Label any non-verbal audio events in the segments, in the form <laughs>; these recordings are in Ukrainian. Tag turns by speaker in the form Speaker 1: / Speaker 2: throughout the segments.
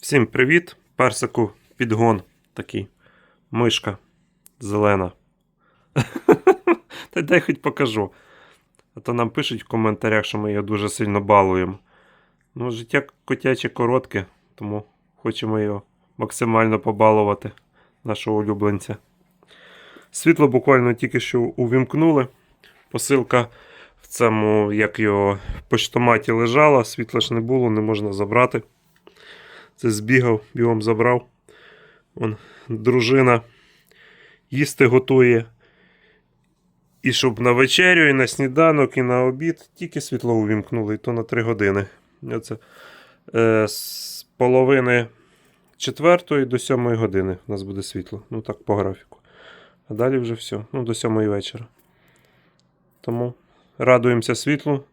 Speaker 1: Всім привіт! Персику підгон такий. Мишка зелена. <laughs> Та дай хоч покажу. А то нам пишуть в коментарях, що ми її дуже сильно балуємо. Ну, життя котяче коротке, тому хочемо його максимально побалувати, нашого улюбленця. Світло буквально тільки що увімкнули. Посилка в цьому, як його, поштоматі лежала, світла ж не було, не можна забрати. Це збігав, бігом забрав. Вон, дружина їсти готує. І щоб на вечерю, і на сніданок, і на обід тільки світло увімкнули, і то на 3 години. Оце, е, з половини четвертої до сьомої години у нас буде світло. Ну так, по графіку. А далі вже все. Ну, до сьомої вечора. Тому радуємося світлу.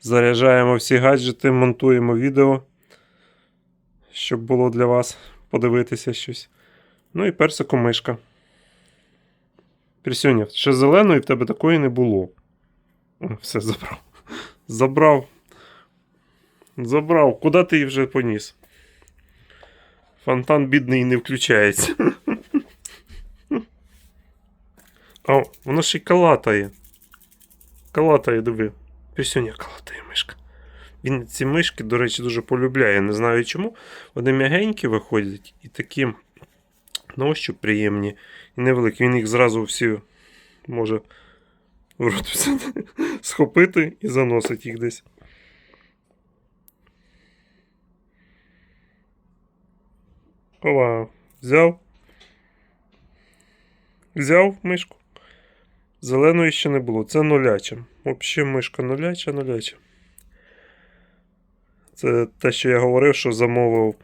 Speaker 1: Заряджаємо всі гаджети, монтуємо відео щоб було для вас подивитися щось. Ну і персику мишка. Присюня, ще зеленої в тебе такої не було. Все, забрав. Забрав. Забрав. Куди ти її вже поніс? Фонтан бідний не включається. О, воно ще й калатає. Калатає, диви. Присюня калатає мишка. Він ці мишки, до речі, дуже полюбляє. Не знаю чому. Вони м'ягенькі виходять і такі на ощуп приємні і невеликі. Він їх зразу всі може в рот <laughs> схопити і заносить їх десь. Ова, взяв. Взяв мишку. Зеленої ще не було. Це нуляча. Взагалі мишка нуляча, нуляча. Це те, що я говорив, що замовив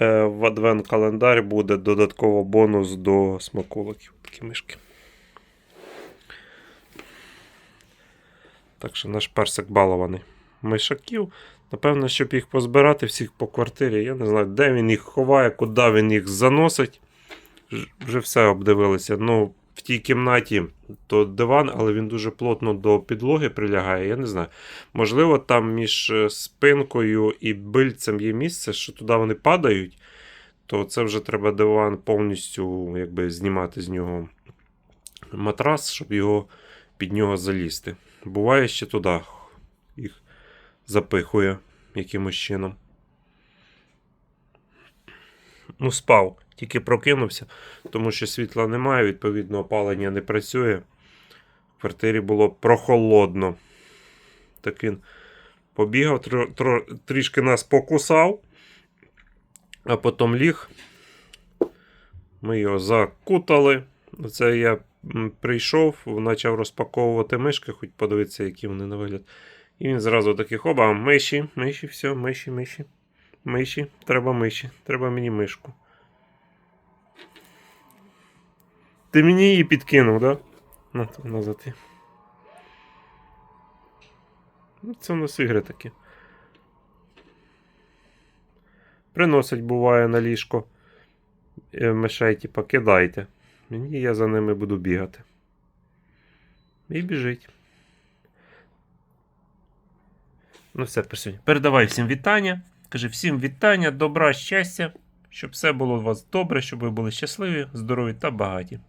Speaker 1: е, в адвент календар буде додатково бонус до смаколиків. Такі мишки. Так що наш персик балований. Мишаків. Напевно, щоб їх позбирати всіх по квартирі. Я не знаю, де він їх ховає, куди він їх заносить. Вже все обдивилися. Ну, в тій кімнаті то диван, але він дуже плотно до підлоги прилягає. Я не знаю. Можливо, там між е, спинкою і бильцем є місце, що туди вони падають, то це вже треба диван повністю якби, знімати з нього матрас, щоб його під нього залізти. Буває ще туди їх запихує якимось чином. Ну, спав, тільки прокинувся, тому що світла немає, відповідно, опалення не працює. В квартирі було прохолодно. Так він побігав, тро, тро, трішки нас покусав, а потім ліг. Ми його закутали. Це я прийшов, почав розпаковувати мишки, хоч подивитися, які вони на вигляд. І він зразу такий хоба, миші, миші, все, миші, миші. Миші, треба миші, треба мені мишку. Ти мені її підкинув? Да? На, назад. Ну, Це у нас ігри такі. Приносить, буває, на ліжко е, мишей, типа, кидайте. Мені я за ними буду бігати. І біжить. Ну, все, присутні. Передавай всім вітання. Кажи всім вітання, добра, щастя, щоб все було у вас добре, щоб ви були щасливі, здорові та багаті.